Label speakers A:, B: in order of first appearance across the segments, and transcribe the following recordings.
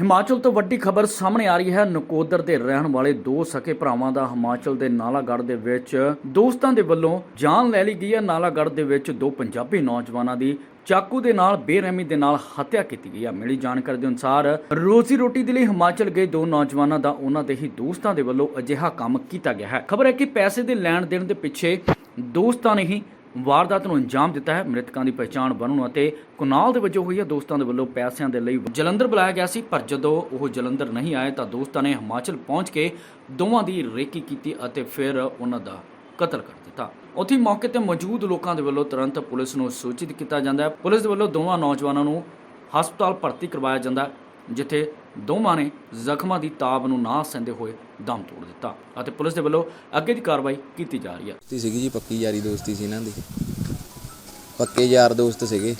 A: ਹਿਮਾਚਲ ਤੋਂ ਵੱਡੀ ਖਬਰ ਸਾਹਮਣੇ ਆ ਰਹੀ ਹੈ। ਨਕੋਦਰ ਦੇ ਰਹਿਣ ਵਾਲੇ ਦੋ ਸਕੇ ਭਰਾਵਾਂ ਦਾ ਹਿਮਾਚਲ ਦੇ ਨਾਲਾਗੜ੍ਹ ਦੇ ਵਿੱਚ ਦੋਸਤਾਂ ਦੇ ਵੱਲੋਂ ਜਾਨ ਲੈ ਲਈ ਗਈ ਹੈ। ਨਾਲਾਗੜ੍ਹ ਦੇ ਵਿੱਚ ਦੋ ਪੰਜਾਬੀ ਨੌਜਵਾਨਾਂ ਦੀ ਚਾਕੂ ਦੇ ਨਾਲ, ਬੇਰਹਿਮੀ ਦੇ ਨਾਲ ਹੱਤਿਆ ਕੀਤੀ ਗਈ ਹੈ। ਮਿਲੀ ਜਾਣਕਾਰੀ ਦੇ ਅਨੁਸਾਰ ਰੋਜ਼ੀ ਰੋਟੀ ਦੇ ਲਈ ਹਿਮਾਚਲ ਗਏ ਦੋ ਨੌਜਵਾਨਾਂ ਦਾ ਉਹਨਾਂ ਦੇ ਹੀ ਦੋਸਤਾਂ ਦੇ ਵੱਲੋਂ ਅਜਿਹਾ ਕੰਮ ਕੀਤਾ ਗਿਆ ਹੈ। ਖਬਰ ਹੈ ਕਿ ਪੈਸੇ ਦੇ ਲੈਣ ਦੇਣ ਦੇ ਪਿੱਛੇ ਦੋਸਤਾਂ ਨੇ ਹੀ ਵਾਰਦਾਤ ਨੂੰ ਅੰਜਾਮ ਦਿੱਤਾ ਹੈ। ਮ੍ਰਿਤਕਾਂ ਦੀ ਪਛਾਣ ਬਣਨ ਅਤੇ ਕੁਨਾਲ ਦੇ ਵਜੋਂ ਹੋਈ ਹੈ। ਦੋਸਤਾਂ ਦੇ ਵੱਲੋਂ ਪੈਸਿਆਂ ਦੇ ਲਈ ਜਲੰਧਰ ਬੁਲਾਇਆ ਗਿਆ ਸੀ ਪਰ ਜਦੋਂ ਉਹ ਜਲੰਧਰ ਨਹੀਂ ਆਏ ਤਾਂ ਦੋਸਤਾਂ ਨੇ ਹਿਮਾਚਲ ਪਹੁੰਚ ਕੇ ਦੋਵਾਂ ਦੀ ਰੇਕੀ ਕੀਤੀ ਅਤੇ ਫਿਰ ਉਹਨਾਂ ਦਾ ਕਤਲ ਕਰ ਦਿੱਤਾ। ਉੱਥੇ ਮੌਕੇ ਤੇ ਮੌਜੂਦ ਲੋਕਾਂ ਦੇ ਵੱਲੋਂ ਤੁਰੰਤ ਪੁਲਿਸ ਨੂੰ ਸੂਚਿਤ ਕੀਤਾ ਜਾਂਦਾ ਹੈ। ਪੁਲਿਸ ਦੇ ਵੱਲੋਂ ਦੋਵਾਂ ਨੌਜਵਾਨਾਂ ਨੂੰ ਹਸਪਤਾਲ ਭਰਤੀ ਕਰਵਾਇਆ ਜਾਂਦਾ ਹੈ, ਜਿੱਥੇ ਦੋਵਾਂ ਨੇ ਜ਼ਖਮਾਂ ਦੀ ਤਾਬ ਨੂੰ ਨਾ ਸਹਿੰਦੇ ਹੋਏ ਦਮ ਤੋੜ ਦਿੱਤਾ ਅਤੇ ਪੁਲਿਸ ਦੇ ਵੱਲੋਂ ਅੱਗੇ ਦੀ ਕਾਰਵਾਈ ਕੀਤੀ ਜਾ ਰਹੀ ਹੈ।
B: ਦੋਸਤੀ ਸੀਗੀ ਜੀ, ਪੱਕੀ ਯਾਰੀ ਦੋਸਤੀ ਸੀ ਇਹਨਾਂ ਦੀ। ਪੱਕੇ ਯਾਰ ਦੋਸਤ ਸੀਗੇ।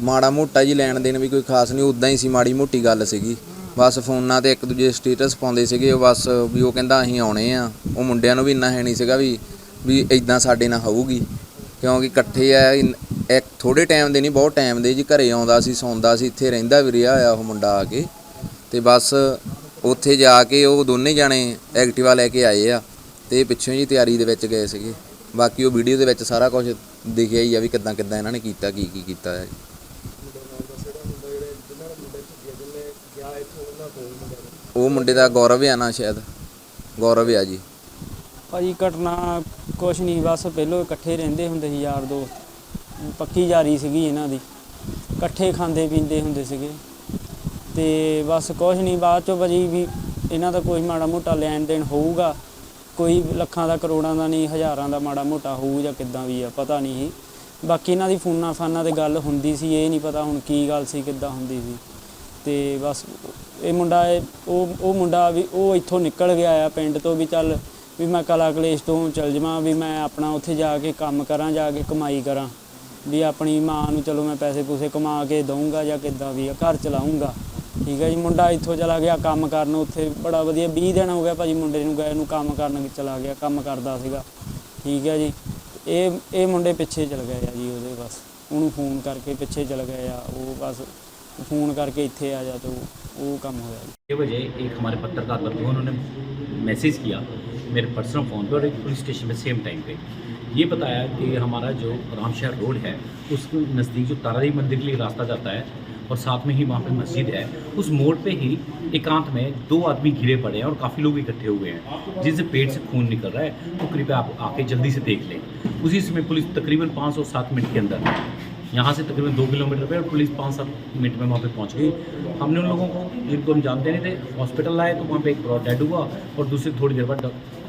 B: ਮਾੜਾ ਮੋਟਾ ਜੀ ਲੈਣ ਦੇਣ ਵੀ ਕੋਈ ਖਾਸ ਨਹੀਂ ਉਦਾਂ ਹੀ ਸੀ, ਮਾੜੀ ਮੋਟੀ ਗੱਲ ਸੀਗੀ। ਬਸ ਫੋਨਾਂ ਤੇ ਇੱਕ ਦੂਜੇ ਸਟੇਟਸ ਪਾਉਂਦੇ ਸੀਗੇ, ਉਹ ਬਸ ਵੀ ਉਹ ਕਹਿੰਦਾ ਅਸੀਂ ਆਉਣੇ ਆ। ਉਹ ਮੁੰਡਿਆਂ ਨੂੰ ਵੀ ਇੰਨਾ ਹੈ ਨਹੀਂ ਸੀਗਾ ਵੀ ਵੀ ਇਦਾਂ ਸਾਡੇ ਨਾਲ ਹੋਊਗੀ। ਕਿਉਂਕਿ ਇਕੱਠੇ ਆ ਇੱਕ ਥੋੜੇ ਟਾਈਮ ਦੇ ਨਹੀਂ, ਬਹੁਤ ਟਾਈਮ ਦੇ ਜੀ, ਘਰੇ ਆਉਂਦਾ ਸੀ, ਸੌਂਦਾ ਸੀ, ਇੱਥੇ ਰਹਿੰਦਾ ਵੀ ਰਿਹਾ ਆ ਉਹ ਮੁੰਡਾ ਆ ਕੇ। ਤੇ ਬਸ ਉੱਥੇ ਜਾ ਕੇ ਉਹ ਦੋਨੇ ਜਾਣੇ ਐਕਟਿਵਾ ਲੈ ਕੇ ਆਏ ਆ ਤੇ ਪਿੱਛੋਂ ਜੀ ਤਿਆਰੀ ਦੇ ਵਿੱਚ ਗਏ ਸੀਗੇ। ਬਾਕੀ ਉਹ ਵੀਡੀਓ ਦੇ ਵਿੱਚ ਸਾਰਾ ਕੁਝ ਦਿਖਿਆ ਹੀ ਆ ਵੀ ਕਿੱਦਾਂ ਕਿੱਦਾਂ ਇਹਨਾਂ ਨੇ ਕੀਤਾ, ਕੀ ਕੀ ਕੀਤਾ ਹੈ। ਉਹ ਮੁੰਡੇ ਦਾ ਗੌਰਵ ਆ ਨਾ ਸ਼ਾਇਦ। ਗੌਰਵ ਆ ਜੀ।
C: ਭਾਜੀ ਘਟਨਾ ਕੁਛ ਨਹੀਂ, ਬਸ ਪਹਿਲੋਂ ਇਕੱਠੇ ਰਹਿੰਦੇ ਹੁੰਦੇ ਸੀ ਯਾਰ ਦੋਸਤ। ਪੱਕੀ ਯਾਰੀ ਸੀਗੀ ਇਹਨਾਂ ਦੀ। ਇਕੱਠੇ ਖਾਂਦੇ ਪੀਂਦੇ ਹੁੰਦੇ ਸੀਗੇ। ਤੇ ਬਸ ਕੁਛ ਨਹੀਂ ਬਾਅਦ ਚੋਂ ਭਾਜੀ ਵੀ ਇਹਨਾਂ ਦਾ ਕੋਈ ਮਾੜਾ ਮੋਟਾ ਲੈਣ ਦੇਣ ਹੋਊਗਾ। ਕੋਈ ਲੱਖਾਂ ਦਾ, ਕਰੋੜਾਂ ਦਾ ਨਹੀਂ ਹਜ਼ਾਰਾਂ ਦਾ ਮਾੜਾ ਮੋਟਾ ਹੋਊ ਜਾਂ ਕਿੱਦਾਂ ਵੀ ਆ, ਪਤਾ ਨਹੀਂ ਸੀ। ਬਾਕੀ ਇਹਨਾਂ ਦੀ ਫੋਨਾਂ ਫਾਨਾਂ ਤੇ ਗੱਲ ਹੁੰਦੀ ਸੀ, ਇਹ ਨਹੀਂ ਪਤਾ ਹੁਣ ਕੀ ਗੱਲ ਸੀ, ਕਿੱਦਾਂ ਹੁੰਦੀ ਸੀ। ਤੇ ਬਸ ਇਹ ਮੁੰਡਾ, ਇਹ- ਉਹ ਉਹ ਮੁੰਡਾ ਵੀ, ਉਹ ਇੱਥੋਂ ਨਿਕਲ ਗਿਆ ਆ ਪਿੰਡ ਤੋਂ ਵੀ ਚੱਲ ਵੀ ਮੈਂ ਕਲਾ ਕਲੇਸ਼ ਤੋਂ ਚੱਲ ਜਾਵਾਂ, ਵੀ ਮੈਂ ਆਪਣਾ ਉੱਥੇ ਜਾ ਕੇ ਕੰਮ ਕਰਾਂ, ਜਾ ਕੇ ਕਮਾਈ ਕਰਾਂ। ਵੀ ਆਪਣੀ ਮਾਂ ਨੂੰ ਚਲੋ ਮੈਂ ਪੈਸੇ ਪੂਸੇ ਕਮਾ ਕੇ ਦਊਂਗਾ ਜਾਂ ਕਿੱਦਾਂ ਵੀ ਆ ਘਰ ਚਲਾਉਂਗਾ ਠੀਕ ਹੈ ਜੀ ਮੁੰਡਾ ਇੱਥੋਂ ਚਲਾ ਗਿਆ ਕੰਮ ਕਰਨ ਉੱਥੇ ਬੜਾ ਵਧੀਆ 20 ਦਿਨ ਹੋ ਗਿਆ ਭਾਜੀ ਮੁੰਡੇ ਨੂੰ ਗਏ ਨੂੰ ਕੰਮ ਕਰਨ ਚਲਾ ਗਿਆ ਕੰਮ ਕਰਦਾ ਸੀਗਾ ਠੀਕ ਹੈ ਜੀ ਇਹ ਇਹ ਮੁੰਡੇ ਪਿੱਛੇ ਚਲ ਗਏ ਆ ਜੀ ਉਹਦੇ ਬਸ ਉਹਨੂੰ ਫੋਨ ਕਰਕੇ ਪਿੱਛੇ ਚਲ ਗਏ ਆ ਉਹ ਬਸ ਫੋਨ ਕਰਕੇ ਇੱਥੇ ਆ ਜਾ ਤੇ ਉਹ ਉਹ ਕੰਮ ਹੋਇਆ ਜੀ
D: छः बजे एक हमारे पत्रकार बंधु उन्होंने मैसेज किया मेरे पर्सनल फ़ोन पे और एक पुलिस स्टेशन पे सेम टाइम पे। ये बताया कि हमारा जो रामशहर रोड है, उस नज़दीक जो ताराई मंदिर के लिए रास्ता जाता है और साथ में ही वहाँ पे मस्जिद है, उस मोड़ पे ही एकांत में दो आदमी घिरे पड़े हैं और काफ़ी लोग इकट्ठे हुए हैं, जिनसे पेट से खून निकल रहा है। तो कृपया आप आके जल्दी से देख लें। उसी समय पुलिस तकरीबन पाँच और सात मिनट के अंदर, यहाँ से तकरीबन दो किलोमीटर पे और पुलिस पाँच सात मिनट में वहाँ पे पहुँच गई। हमने उन लोगों को, जिनको हम जानते नहीं थे हॉस्पिटल लाए तो वहाँ पे एक डेड हुआ और दूसरे थोड़ी देर बाद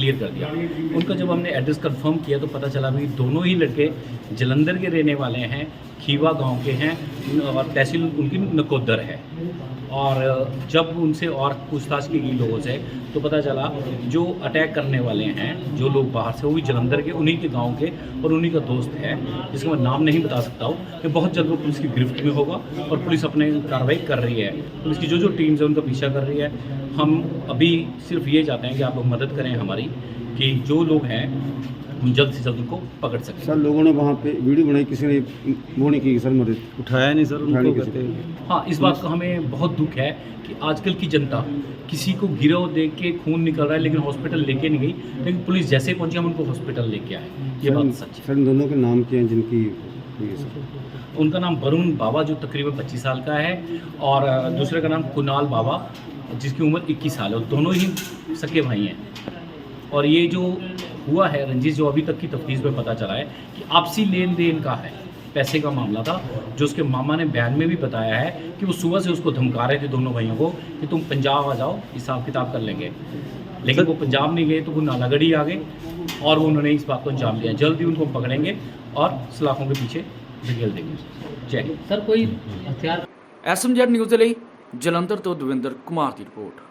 D: क्लियर कर दिया। उनका जब हमने एड्रेस कंफर्म किया तो पता चला भी दोनों ही लड़के जलंधर के रहने वाले हैं, खीवा गाँव के हैं, और तहसील उनकी नकोदर है। और, जब उनसे और पूछताछ की गई लोगों से तो पता चला जो अटैक करने वाले हैं, जो लोग बाहर से, वो भी जलंधर के, उन्हीं के गाँव के और उन्हीं का दोस्त है, जिसका मैं नाम नहीं बता सकता हूँ, कि बहुत जल्द वो पुलिस की गिरफ्त में होगा और पुलिस अपने कार्रवाई कर रही है। पुलिस की जो जो टीम्स है, उनका पीछा कर रही है। हम अभी सिर्फ़ ये चाहते हैं कि आप लोग मदद करें हमारी। कि जो लोग हैं हम जल्द से जल्द उनको पकड़ सकें।
E: सर लोगों ने वहाँ पे वीडियो बनाई किसी ने वो नहीं की सर मदद?
F: उठाया नहीं सर
E: उठाया
F: उनको
E: नहीं किसी
D: हाँ। इस बात का हमें बहुत दुख है कि आजकल की जनता किसी को गिरोह देख के खून निकल रहा है लेकिन हॉस्पिटल लेके नहीं गई। लेकिन पुलिस जैसे ही पहुँची हम उनको हॉस्पिटल लेके आए। ये बात सच
E: सर दोनों के नाम क्या हैं जिनकी
D: उनका नाम वरुण बाबा जो तकरीबन 25 साल का है और दूसरे का नाम कुणाल बाबा जिसकी उम्र 21 साल है। और दोनों ही सके भाई हैं। और ये जो हुआ है रंजिश जो अभी तक की तफ्तीश में पता चला है कि आपसी लेन देन का है पैसे का मामला था जो उसके मामा ने बयान में भी बताया है कि वो सुबह से उसको धमका रहे थे दोनों भाइयों को कि तुम पंजाब आ जाओ हिसाब किताब कर लेंगे लेकिन वो पंजाब नहीं गए तो वो नालागढ़ी आ गए और वो उन्होंने इस बात को अंजाम दिया जल्द ही उनको हम पकड़ेंगे और सलाखों के पीछे धकेल देंगे जय हिंद
G: ਸਰ ਕੋਈ ਹਥਿਆਰ
A: ਐਸਐਮਜੈਡ ਨਿਊਜ਼ ਦੇ ਲਈ ਜਲੰਧਰ ਤੋਂ ਦਵਿੰਦਰ ਕੁਮਾਰ ਦੀ ਰਿਪੋਰਟ